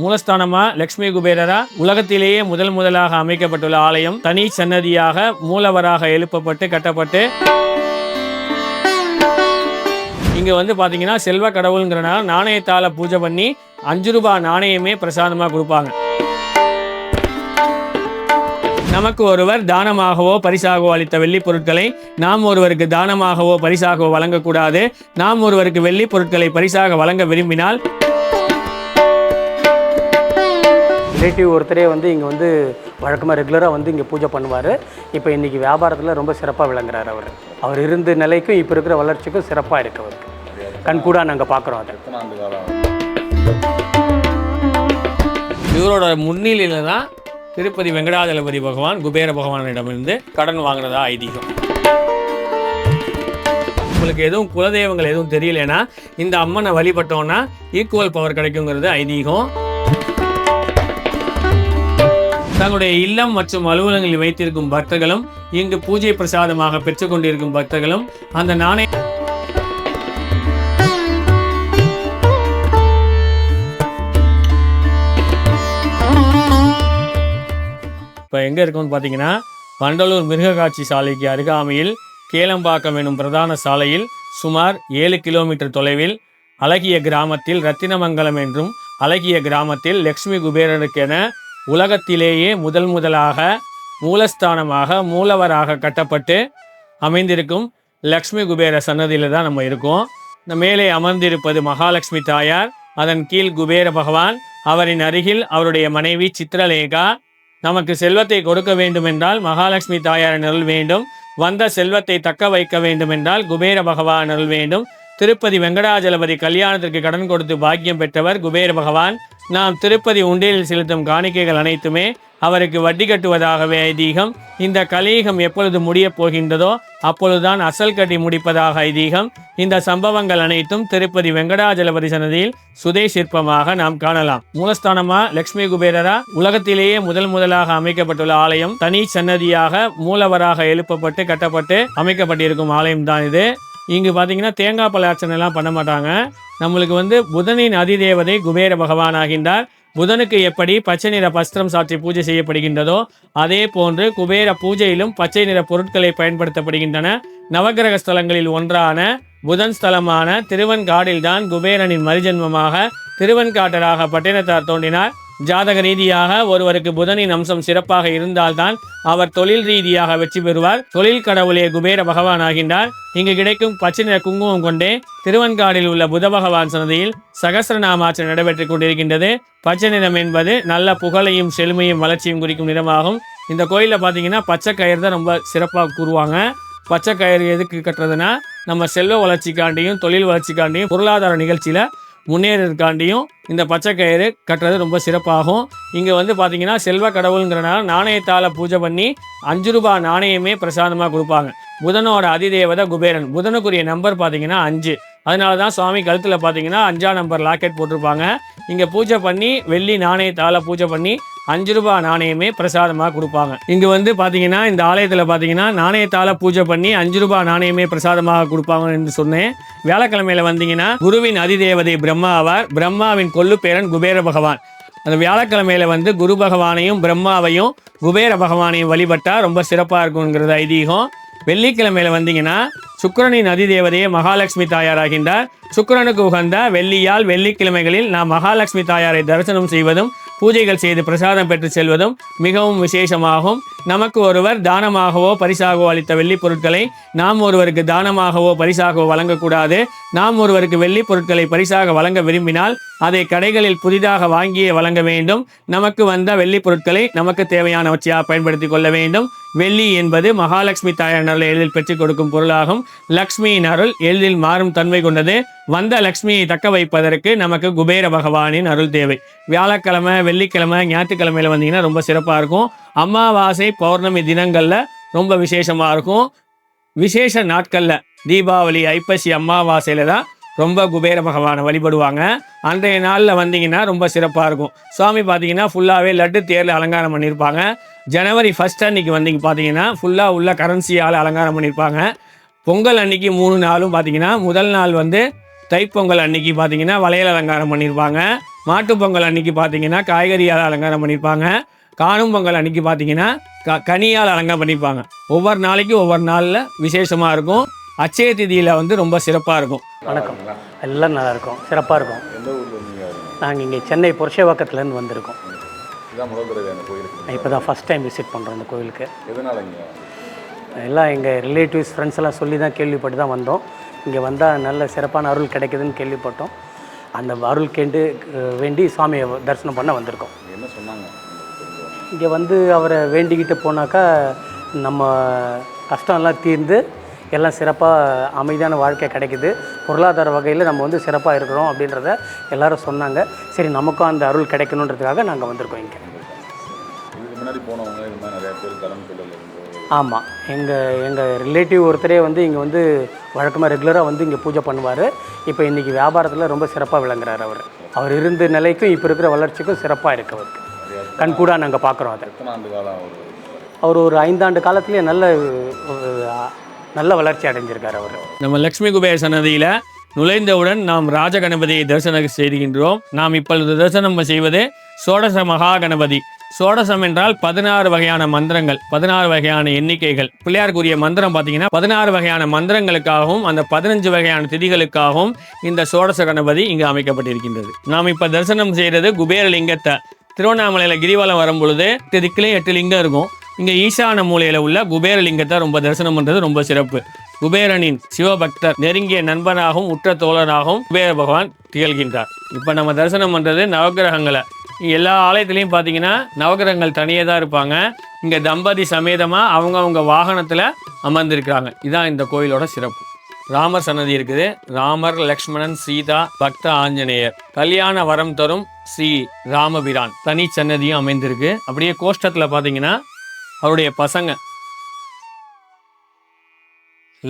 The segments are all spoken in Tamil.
மூலஸ்தானமா லக்ஷ்மி குபேரரா? உலகத்திலேயே முதல் முதலாக அமைக்கப்பட்டுள்ள ஆலயம் தனி சன்னதியாக மூலவராக எழுப்பப்பட்டு கட்டப்பட்டு இங்க வந்து பாத்தீங்கன்னா செல்வ கடவுளுங்கிறனால நாணயத்தால பூஜை பண்ணி அஞ்சு ரூபாய் நாணயமே பிரசாதமா கொடுப்பாங்க. நமக்கு ஒருவர் தானமாகவோ பரிசாகவோ அளித்த வெள்ளி பொருட்களை நாம் ஒருவருக்கு தானமாகவோ பரிசாகவோ வழங்கக்கூடாது. நாம் ஒருவருக்கு வெள்ளி பொருட்களை பரிசாக வழங்க விரும்பினால் ரிலேட்டிவ் ஒருத்தரே வந்து இங்கே வந்து வழக்கமாக ரெகுலராக வந்து இங்கே பூஜை பண்ணுவார். இப்போ இன்றைக்கி வியாபாரத்தில் ரொம்ப சிறப்பாக விளங்குறாரு அவர். அவர் இருந்த நிலைக்கும் இப்போ இருக்கிற வளர்ச்சிக்கும் சிறப்பாக இருக்கு அவருக்கு கண்கூடாக நாங்கள் பார்க்குறோம் அது. இவரோட முன்னிலையில் தான் திருப்பதி வெங்கடாஜலபதி பகவான் குபேர பகவானிடமிருந்து கடன் வாங்குறதா ஐதீகம். உங்களுக்கு எதுவும் குலதெய்வங்கள் எதுவும் தெரியலனா இந்த அம்மனை வழிபட்டோன்னா ஈக்குவல் பவர் கிடைக்குங்கிறது ஐதீகம். தங்களுடைய இல்லம் மற்றும் அலுவலகங்களில் வைத்திருக்கும் பக்தர்களும் இங்கு பூஜை பிரசாதமாக பெற்றுக்கொண்டிருக்கும் பக்தர்களும் அந்த நாணய இப்போ எங்கே இருக்கும்னு பார்த்தீங்கன்னா வண்டலூர் மிருகக்காட்சி சாலைக்கு அருகாமையில் கேளம்பாக்கம் எனும் பிரதான சாலையில் சுமார் ஏழு கிலோமீட்டர் தொலைவில் அழகிய கிராமத்தில் ரத்தினமங்கலம் என்றும் அழகிய கிராமத்தில் லக்ஷ்மி குபேரனுக்கென உலகத்திலேயே முதல் முதலாக மூலஸ்தானமாக மூலவராக கட்டப்பட்டு அமைந்திருக்கும் லக்ஷ்மி குபேர சன்னதியில் தான் நம்ம இருக்கோம். இந்த மேலே அமர்ந்திருப்பது மகாலட்சுமி தாயார். அதன் கீழ் குபேர பகவான் அவரின் அருகில் அவருடைய மனைவி சித்ரலேகா. நமக்கு செல்வத்தை கொடுக்க வேண்டும் என்றால் மகாலட்சுமி தாயார் அருள் வேண்டும். வந்த செல்வத்தை தக்க வைக்க வேண்டும் என்றால் குபேர பகவான் அருள் வேண்டும். திருப்பதி வெங்கடாஜலபதி கல்யாணத்திற்கு கடன் கொடுத்து பாக்கியம் பெற்றவர் குபேர பகவான். நாம் திருப்பதி உண்டியலில் செலுத்தும் காணிக்கைகள் அனைத்துமே அவருக்கு வட்டி கட்டுவதாகவே ஐதீகம். இந்த கலியுகம் எப்பொழுது முடியப் போகின்றதோ அப்பொழுதுதான் அசல் கட்டி முடிப்பதாக ஐதீகம். இந்த சம்பவங்கள் அனைத்தும் திருப்பதி வெங்கடாஜலபதி சன்னதியில் சுதை சிற்பமாக நாம் காணலாம். மூலஸ்தானமா லக்ஷ்மி குபேரரா? உலகத்திலேயே முதல் முதலாக அமைக்கப்பட்டுள்ள ஆலயம் தனி சன்னதியாக மூலவராக எழுப்பப்பட்டு கட்டப்பட்டு அமைக்கப்பட்டிருக்கும் ஆலயம் தான் இது. இங்கு பார்த்தீங்கன்னா தேங்காய் பழ அர்ச்சனைலாம் பண்ண மாட்டாங்க. நம்மளுக்கு வந்து புதனின் அதிதேவதை குபேர பகவான் ஆகின்றார். புதனுக்கு எப்படி பச்சை நிற பஸ்திரம் சாற்றி பூஜை செய்யப்படுகின்றதோ அதே போன்று குபேர பூஜையிலும் பச்சை நிற பொருட்களை பயன்படுத்தப்படுகின்றன. நவகிரக ஸ்தலங்களில் ஒன்றான புதன் ஸ்தலமான திருவன்காடில்தான் குபேரனின் மறுஜென்மமாக திருவன்காட்டராக பட்டினத்தார் தோன்றினார். ஜாதக ரீதியாக ஒருவருக்கு புதனின் அம்சம் சிறப்பாக இருந்தால்தான் அவர் தொழில் ரீதியாக வெற்றி பெறுவார். தொழில் கடவுளே குபேர பகவான் ஆகின்றார். இங்கு கிடைக்கும் பச்சை நிற குங்குமம் கொண்டே திருவன்காடில் உள்ள புத பகவான் சன்னதியில் சகசிரநாமாச்சம் நடைபெற்றுக் கொண்டிருக்கின்றது. பச்சை நிறம் என்பது நல்ல புகழையும் செழுமையும் வளர்ச்சியும் குறிக்கும் நிறமாகும். இந்த கோயிலில் பார்த்தீங்கன்னா பச்சை கயிறு தான் ரொம்ப சிறப்பாக கூறுவாங்க. பச்சை கயிறு எதுக்கு கட்டுறதுன்னா நம்ம செல்வ வளர்ச்சிக்காண்டியும் தொழில் வளர்ச்சிக்காண்டியும் பொருளாதார நிகழ்ச்சியில் முன்னேறதுக்காண்டியும் இந்த பச்சை கயிறு கட்டுறது ரொம்ப சிறப்பாகும். இங்கே வந்து பார்த்தீங்கன்னா செல்வ கடவுளுங்கிறனால நாணயத்தால் பூஜை பண்ணி அஞ்சு ரூபாய் நாணயமே பிரசாதமாக கொடுப்பாங்க. புதனோட அதிதேவதை குபேரன். புதனுக்குரிய நம்பர் பார்த்தீங்கன்னா அஞ்சு. அதனால தான் சுவாமி கழுத்தில் பார்த்தீங்கன்னா அஞ்சா நம்பர் லாக்கெட் போட்டிருப்பாங்க. இங்கே பூஜை பண்ணி வெள்ளி நாணயத்தால் பூஜை பண்ணி அஞ்சு ரூபாய் நாணயமே பிரசாதமாக கொடுப்பாங்க. இங்கே வந்து பார்த்தீங்கன்னா இந்த ஆலயத்தில் பார்த்தீங்கன்னா நாணயத்தால் பூஜை பண்ணி அஞ்சு ரூபாய் நாணயமே பிரசாதமாக கொடுப்பாங்க என்று சொன்னேன். வியாழக்கிழமையில் வந்தீங்கன்னா குருவின் அதிதேவதை பிரம்மா ஆவார். பிரம்மாவின் கொல்லு பேரன் குபேர பகவான். அந்த வியாழக்கிழமையில வந்து குரு பகவானையும் பிரம்மாவையும் குபேர பகவானையும் வழிபட்டால் ரொம்ப சிறப்பாக இருக்குங்கிறது ஐதீகம். வெள்ளிக்கிழமையில் வந்தீங்கன்னா சுக்கிரனின் அதிதேவதையே மகாலட்சுமி தாயார் ஆகின்றார். சுக்கிரனுக்கு உகந்த வெள்ளியால் வெள்ளிக்கிழமைகளில் நாம் மகாலட்சுமி தாயாரை தரிசனம் செய்வதும் பூஜைகள் செய்து பிரசாதம் பெற்று செல்வதும் மிகவும் விசேஷமாகும். நமக்கு ஒருவர் தானமாகவோ பரிசாகவோ அளித்த வெள்ளி பொருட்களை நாம் ஒருவருக்கு தானமாகவோ பரிசாகவோ வழங்கக்கூடாது. நாம் ஒருவருக்கு வெள்ளி பொருட்களை பரிசாக வழங்க விரும்பினால் அதை கடைகளில் புதிதாக வாங்கியே வழங்க வேண்டும். நமக்கு வந்த வெள்ளி பொருட்களை நமக்கு தேவையானவற்றையாக பயன்படுத்திக் கொள்ள வேண்டும். வெள்ளி என்பது மகாலட்சுமி தாயார் அருளை எளிதில் பெற்றுக் கொடுக்கும் பொருளாகும். லக்ஷ்மியின் அருள் எளிதில் மாறும் தன்மை கொண்டது. வந்த லக்ஷ்மியை தக்க வைப்பதற்கு நமக்கு குபேர பகவானின் அருள் தேவை. வியாழக்கிழமை வெள்ளிக்கிழமை ஞாயிற்றுக்கிழமையில் வந்தீங்கன்னா ரொம்ப சிறப்பாக இருக்கும். அமாவாசை பௌர்ணமி தினங்களில் ரொம்ப விசேஷமாக இருக்கும். விசேஷ நாட்களில் தீபாவளி ஐப்பசி அமாவாசையில் தான் ரொம்ப குபேர பகவானை வழிபடுவாங்க. அன்றைய நாளில் வந்தீங்கன்னா ரொம்ப சிறப்பாக இருக்கும். சுவாமி பார்த்தீங்கன்னா ஃபுல்லாகவே லட்டு தேரில் அலங்காரம் பண்ணியிருப்பாங்க ஜனவரி ஃபஸ்ட் அன்னைக்கு வந்தீங்க பார்த்தீங்கன்னா ஃபுல்லாக உள்ள கரன்சியால் அலங்காரம் பண்ணியிருப்பாங்க பொங்கல் அன்னைக்கு மூணு நாளும் பார்த்தீங்கன்னா முதல் நாள் வந்து தைப்பொங்கல் அன்னைக்கு பார்த்தீங்கன்னா வளையல் அலங்காரம் பண்ணியிருப்பாங்க மாட்டுப்பொங்கல் அன்னைக்கு பார்த்தீங்கன்னா காய்கறியால் அலங்காரம் பண்ணியிருப்பாங்க காணும் பொங்கல் அன்னைக்கு பார்த்தீங்கன்னா க கனியால் அலங்காரம் பண்ணியிருப்பாங்க ஒவ்வொரு நாளைக்கும் ஒவ்வொரு நாளில் விசேஷமாக இருக்கும். அச்சய திதியில் வந்து ரொம்ப சிறப்பாக இருக்கும். வணக்கம். எல்லாம் நல்லா இருக்கும். சிறப்பாக இருக்கும். நாங்கள் இங்கே சென்னை புருஷவாக்கத்துலேருந்து வந்திருக்கோம். கோயிலுக்கு இப்போ தான் ஃபஸ்ட் டைம் விசிட் பண்ணுறோம் இந்த இங்க? எல்லாம் எங்கள் ரிலேட்டிவ்ஸ் ஃப்ரெண்ட்ஸ் எல்லாம் சொல்லி தான் கேள்விப்பட்டு தான் வந்தோம். இங்கே வந்தால் நல்ல சிறப்பான அருள் கிடைக்குதுன்னு கேள்விப்பட்டோம். அந்த அருள் கேண்டு வேண்டி சுவாமியை தரிசனம் பண்ண வந்திருக்கோம். என்ன சொன்னாங்க? இங்கே வந்து அவரை வேண்டிக்கிட்டு போனாக்கா நம்ம கஷ்டம்லாம் தீர்ந்து எல்லாம் சிறப்பாக அமைதியான வாழ்க்கை கிடைக்குது. பொருளாதார வகையில் நம்ம வந்து சிறப்பாக இருக்கிறோம் அப்படின்றத எல்லாரும் சொன்னாங்க. சரி நமக்கும் அந்த அருள் கிடைக்கணுன்றதுக்காக நாங்கள் வந்திருக்கோம் இங்கே. ஆமாம் எங்கள் எங்கள் ரிலேட்டிவ் ஒருத்தரே வந்து இங்கே வந்து வழக்கமாக ரெகுலராக வந்து இங்கே பூஜை பண்ணுவார். இப்போ இன்றைக்கி வியாபாரத்தில் ரொம்ப சிறப்பாக விளங்குறார் அவர். அவர் இருந்த நிலைக்கும் இப்போ இருக்கிற வளர்ச்சிக்கும் சிறப்பாக இருக்கு அவருக்கு. கண்கூடாக நாங்கள் பார்க்குறோம் அதை. அவர் ஒரு ஐந்தாண்டு காலத்திலேயே நல்ல நல்ல வளர்ச்சி அடைஞ்சிருக்கார் அவர். நம்ம லக்ஷ்மி குபேர சன்னதியில் நுழைந்தவுடன் நாம் ராஜ கணபதியை தரிசனம் செய்கின்றோம். நாம் இப்பொழுது தரிசனம் செய்வது சோடச மகா கணபதி சோடசம் என்றால் பதினாறு வகையான மந்திரங்கள் பதினாறு வகையான எண்ணிக்கைகள். பிள்ளையாருக்குரிய மந்திரம் பார்த்தீங்கன்னா பதினாறு வகையான மந்திரங்களுக்காகவும் அந்த பதினஞ்சு வகையான திதிகளுக்காகவும் இந்த சோடச கணபதி இங்கு அமைக்கப்பட்டிருக்கின்றது. நாம் இப்போ தரிசனம் செய்கிறது குபேர லிங்கத்தை திருவண்ணாமலையில் கிரிவலம் வரும் பொழுது திதிக்கிலே எட்டு லிங்கம் இருக்கும். இங்கே ஈசான மூலையில் உள்ள குபேரலிங்கத்தை ரொம்ப தரிசனம் பண்ணுறது ரொம்ப சிறப்பு. குபேரனின் சிவபக்தர் நெருங்கிய நண்பனாகவும் உற்ற தோழனாகவும் குபேர பகவான் திகழ்கின்றார். இப்போ நம்ம தரிசனம் பண்ணுறது நவக்கிரகங்களை எல்லா ஆலயத்துலேயும் பார்த்தீங்கன்னா நவக்கிரகங்கள் தனியே தான் இருப்பாங்க. இங்கே தம்பதி சமேதமாக அவங்கவுங்க வாகனத்தில் அமர்ந்திருக்கிறாங்க. இதுதான் இந்த கோயிலோட சிறப்பு. ராமர் சன்னதி இருக்குது. ராமர் லக்ஷ்மணன் சீதா பக்த ஆஞ்சநேயர். கல்யாண வரம் தரும் ஸ்ரீ ராமபிரான் தனி சன்னதியும் அமைந்திருக்கு. அப்படியே கோஷ்டத்தில் பார்த்தீங்கன்னா அவருடைய பசங்க.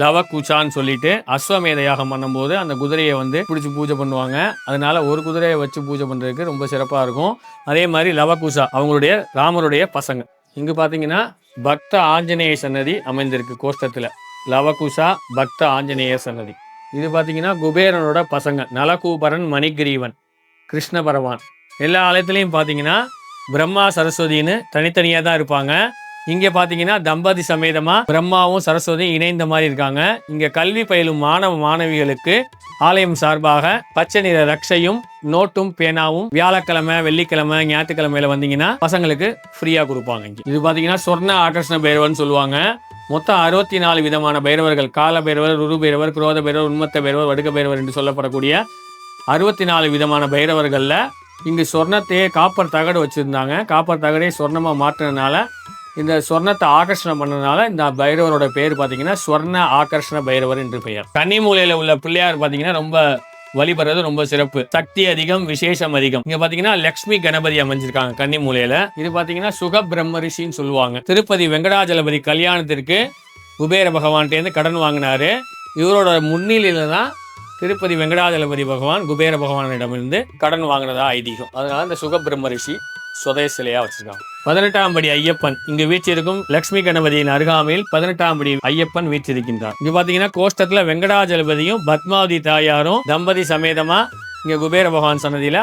லவகுச்சான்னு சொல்லிட்டு அஸ்வமேத யாகம் பண்ணும்போது அந்த குதிரையை வந்து பிடிச்சி பூஜை பண்ணுவாங்க. அதனால ஒரு குதிரையை வச்சு பூஜை பண்ணுறதுக்கு ரொம்ப சிறப்பாக இருக்கும். அதே மாதிரி லவகுசா அவங்களுடைய ராமருடைய பசங்க. இங்கே பார்த்தீங்கன்னா பக்த ஆஞ்சநேய சன்னதி அமைந்திருக்கு கோஷ்டத்தில். லவகுசா பக்த ஆஞ்சநேய சன்னதி. இது பார்த்தீங்கன்னா குபேரனோட பசங்க நலகூபரன் மணிகிரீவன் கிருஷ்ண பரவான். எல்லா ஆலயத்துலேயும் பார்த்தீங்கன்னா பிரம்மா சரஸ்வதின்னு தனித்தனியாக தான் இருப்பாங்க. இங்கே பார்த்தீங்கன்னா தம்பதி சமேதமாக பிரம்மாவும் சரஸ்வதியும் இணைந்த மாதிரி இருக்காங்க. இங்கே கல்வி பயிலும் மாணவ மாணவிகளுக்கு ஆலயம் சார்பாக பச்சை நிற ரக்ஷையும் நோட்டும் பேனாவும் வியாழக்கிழமை வெள்ளிக்கிழமை ஞாயிற்றுக்கிழமையில வந்தீங்கன்னா பசங்களுக்கு ஃப்ரீயாக கொடுப்பாங்க இங்கே. இது பார்த்தீங்கன்னா சொர்ண ஆகர்ஷண பைரவர்னு சொல்லுவாங்க. மொத்தம் அறுபத்தி நாலு விதமான பைரவர்கள் கால பைரவர் ருரு பைரவர் குரோத பைரவர் உண்மத்த பைரவர் வடுக்க பைரவர் என்று சொல்லப்படக்கூடிய அறுபத்தி நாலு விதமான பைரவர்களில் இங்கு சொர்ணத்தையே காப்பர் தகடு வச்சுருந்தாங்க. காப்பர் தகடே சொர்ணமாக மாற்றினால இந்த சொர்ணத்தை ஆகர்ஷணம் பண்ணனால இந்த பைரவரோட பேர் பார்த்தீங்கன்னா சொர்ண ஆகர்ஷண பைரவர் என்று பெயர். கன்னிமூலையில் உள்ள பிள்ளையார் பார்த்தீங்கன்னா ரொம்ப வழிபடுறது ரொம்ப சிறப்பு. சக்தி அதிகம் விசேஷம் அதிகம். இங்க பாத்தீங்கன்னா லக்ஷ்மி கணபதி அமைஞ்சிருக்காங்க கன்னி மூலையில. இது பாத்தீங்கன்னா சுக பிரம்ம ரிஷின்னு சொல்லுவாங்க. திருப்பதி வெங்கடாஜலபதி கல்யாணத்திற்கு குபேர பகவான்கிட்டேருந்து கடன் வாங்கினாரு. இவரோட முன்னிலையில தான் திருப்பதி வெங்கடாஜலபதி பகவான் குபேர பகவானிடமிருந்து கடன் வாங்கினதா ஐதீகம். அதனால இந்த சுக பிரம்ம ரிஷி சுதய சிலையா வச்சிருக்காங்க. பதினெட்டாம் படி ஐயப்பன் இங்கு வீச்சிருக்கும் லட்சுமி கணபதியின் அருகாமையில் பதினெட்டாம் படி ஐயப்பன் வீச்சிருக்கின்றார் இங்க பாத்தீங்கன்னா கோஷ்டத்துல வெங்கடாஜலபதியும் பத்மாவதி தாயாரும் தம்பதி சமேதமா இங்க குபேர பகவான் சன்னதியில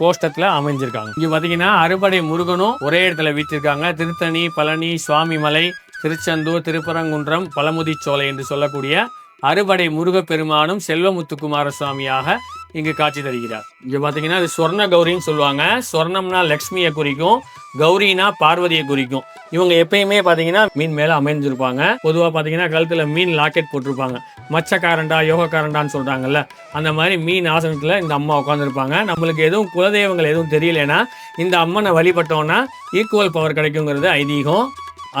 கோஷ்டத்துல அமைஞ்சிருக்காங்க. இங்க பாத்தீங்கன்னா அறுபடை முருகனும் ஒரே இடத்துல வீச்சிருக்காங்க திருத்தணி பழனி சுவாமிமலை திருச்செந்தூர் திருப்பரங்குன்றம் பழமுதிச்சோலை என்று சொல்லக்கூடிய அறுபடை முருகப்பெருமானும் செல்வமுத்துக்குமார சுவாமியாக இங்கு காட்சி தருகிறார். இங்க பாத்தீங்கன்னா இது சொர்ண கௌரின்னு சொல்லுவாங்க. சொர்ணம்னா லக்ஷ்மியை குறிக்கும் கௌரினா பார்வதியை குறிக்கும். இவங்க எப்பயுமே பாத்தீங்கன்னா மீன் மேல அமைஞ்சிருப்பாங்க பொதுவா பாத்தீங்கன்னா கழுத்துல மீன் லாக்கெட் போட்டிருப்பாங்க. மச்சக்காரண்டா யோகக்காரண்டான்னு சொல்றாங்கல்ல அந்த மாதிரி மீன் ஆசனத்துல இந்த அம்மா உட்காந்துருப்பாங்க நம்மளுக்கு எதுவும் குலதெய்வங்கள் எதுவும் தெரியலனா இந்த அம்மனை வழிபட்டோம்னா ஈக்குவல் பவர் கிடைக்குங்கிறது ஐதீகம்.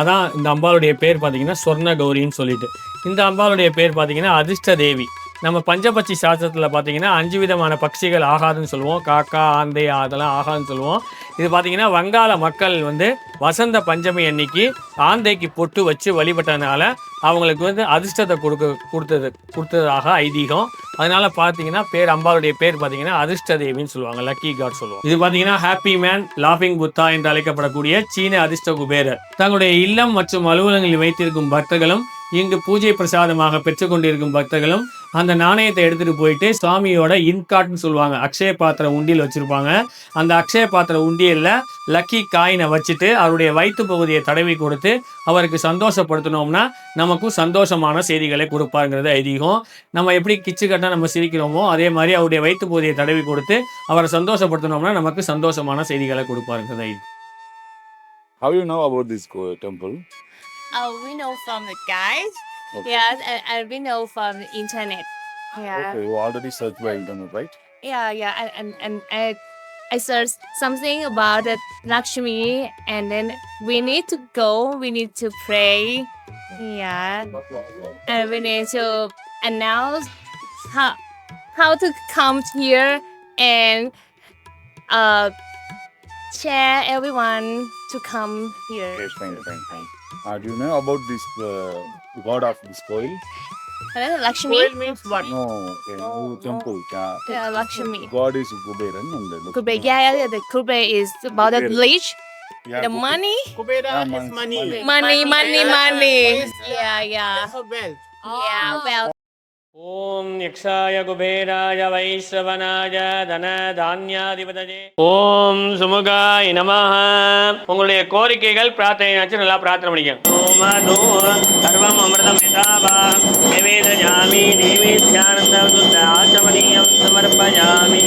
அதான் இந்த அம்பாளுடைய பேர் பார்த்தீங்கன்னா சொர்ண கௌரின்னு சொல்லிட்டு. இந்த அம்பாளுடைய பேர் பார்த்தீங்கன்னா அதிர்ஷ்ட தேவி. நம்ம பஞ்சபட்சி சாஸ்திரத்தில் பார்த்தீங்கன்னா அஞ்சு விதமான பட்சிகள் ஆகாதுன்னு சொல்லுவோம். காக்கா ஆந்தை அதெல்லாம் ஆகாதுன்னு சொல்லுவோம். இது பார்த்தீங்கன்னா வங்காள மக்கள் வந்து வசந்த பஞ்சமி அன்னைக்கு ஆந்தைக்கு பொட்டு வச்சு வழிபட்டதுனால அவங்களுக்கு வந்து அதிர்ஷ்டத்தை கொடுக்க கொடுத்தது கொடுத்ததாக ஐதீகம். அதனால பார்த்தீங்கன்னா பேர் அம்பாளுடைய பேர் பார்த்தீங்கன்னா அதிர்ஷ்ட தேவின்னு சொல்லுவாங்க. லக்கி காட் சொல்லுவாங்க இது பார்த்தீங்கன்னா ஹாப்பி மேன் லாஃபிங் புத்தா என்று அழைக்கப்படக்கூடிய சீன அதிர்ஷ்ட குபேரர். தங்களுடைய இல்லம் மற்றும் அலுவலகங்களில் வைத்திருக்கும் பக்தர்களும் இங்கு பூஜை பிரசாதமாக பெற்றுக்கொண்டிருக்கும் பக்தர்களும் அந்த நாணயத்தை எடுத்துகிட்டு போயிட்டு சுவாமியோட இன்காட்னு சொல்லுவாங்க அக்ஷய பாத்திர உண்டியல் வச்சுருப்பாங்க அந்த அக்ஷய பாத்திர உண்டியலில் லக்கி காயினை வச்சுட்டு அவருடைய வயிற்று பகுதியை தடவி கொடுத்து அவருக்கு சந்தோஷப்படுத்தினோம்னா நமக்கும் சந்தோஷமான செய்திகளை கொடுப்பாருங்கிறது ஐதீகம் நம்ம எப்படி கிச்சு கட்டா நம்ம சிரிக்கிறோமோ அதே மாதிரி அவருடைய வயிற்று பகுதியை தடவி கொடுத்து அவரை சந்தோஷப்படுத்தினோம்னா நமக்கு சந்தோஷமான செய்திகளை கொடுப்பாருங்கிறது ஐதீகம் How you know about this co- temple? Uh, we know from the guys. Okay. Yes, and, and we know from the internet. Yeah. Okay, you already searched by internet, right? Yeah, yeah. And, and, and I, I searched something about the Lakshmi, and then we need to go, we need to pray. Yeah. And we need to announce how, how to come here and uh, share everyone to come here. Okay, fine, fine, fine. Uh, do you know about this uh, god of this coil? And then Lakshmi. means what? No, okay, no, temple. Uh, Yeah, Lakshmi. God is Kuberan and the yeah, yeah, yeah, the Kube is about the Kubera. leech, Yeah, the Kube- money, Kubera Yeah, is mon- money. money. money, money, money. Yeah, yeah, That's a wealth. yeah. Well, ॐ यक्षाय कुबेराय वैश्रवनाय धनधान्याधिपतये। ॐ सुमुगाय नमः। உங்களுடைய கோரிக்கைகள் பிரார்த்தனையாச்சு நல்லா பிரார்த்தனை பண்ணிக்கோங்க. ஓம் மது சர்வம் அமிர்தம் யதாபா நிவேதயாமி நிவேத்யானந்த ஆச்சமனீயம் சமர்ப்பயாமி